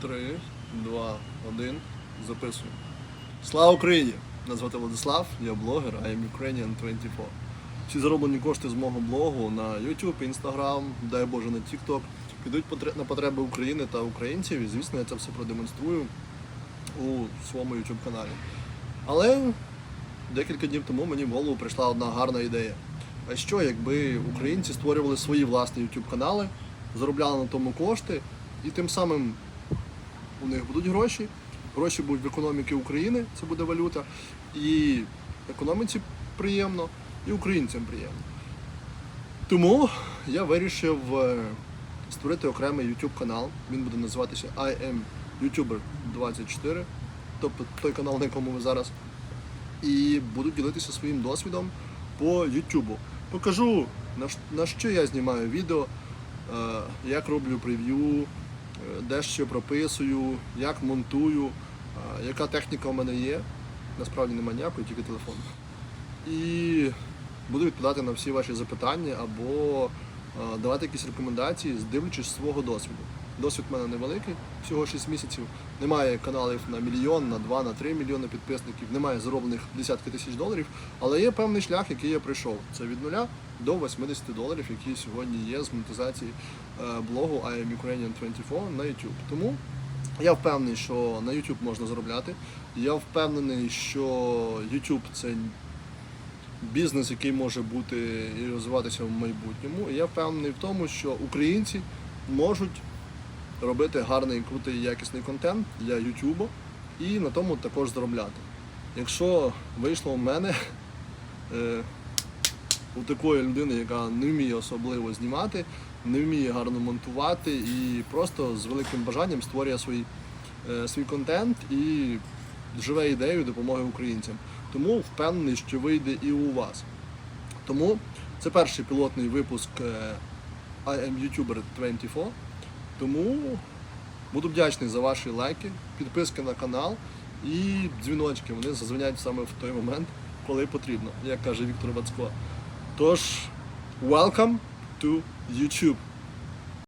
Три, два, один. Записуємо. Слава Україні! Мене звати Владислав, я блогер, I am Ukrainian 24. Всі зароблені кошти з мого блогу на YouTube, Instagram, дай Боже на TikTok, підуть на потреби України та українців. І звісно, я це все продемонструю у своєму YouTube каналі. Але декілька днів тому мені в голову прийшла одна гарна ідея. А що, якби українці створювали свої власні YouTube канали, заробляли на тому кошти, і тим самим у них будуть гроші, гроші будуть в економіки України, це буде валюта, і економіці приємно, і українцям приємно. Тому я вирішив е, створити окремий YouTube канал. Він буде називатися I am YouTuber 24, тобто той канал, на якому ви зараз. І буду ділитися своїм досвідом по YouTube. Покажу на, що я знімаю відео, як роблю прев'ю, е, де що прописую, як монтую, е, яка техніка у мене є. Насправді немає ніякої, тільки телефон. І буду відповідати на всі ваші запитання або е, давати якісь рекомендації, дивлячись свого досвіду. Досвід в мене невеликий, всього 6 місяців. Немає каналів на мільйон, на 2, на 3 мільйони підписників, немає зароблених десятки тисяч доларів, але є певний шлях, який я пройшов. Це від 0 до 80 доларів, які сьогодні є з монетизації е, блогу I am Ukrainian 24 на YouTube. Тому я впевнений, що на YouTube можна заробляти. Я впевнений, що YouTube це бізнес, який може бути і розвиватися в майбутньому. І я впевнений в тому, що українці можуть робити гарний, крутий, якісний контент для YouTube і на тому також заробляти. Якщо вийшло в мене е, у такої людини, яка не вміє особливо знімати, не вміє гарно монтувати і просто з великим бажанням створює свій, е, свій контент і живе ідеєю допомоги українцям. Тому впевнений, що вийде і у вас. Тому це перший пілотний випуск е, I am YouTuber 24. Тому буду вдячний за ваші лайки, підписки на канал і дзвіночки. Вони зазвонять саме в той момент, коли потрібно, як каже Віктор Бацько. Тож, welcome to YouTube.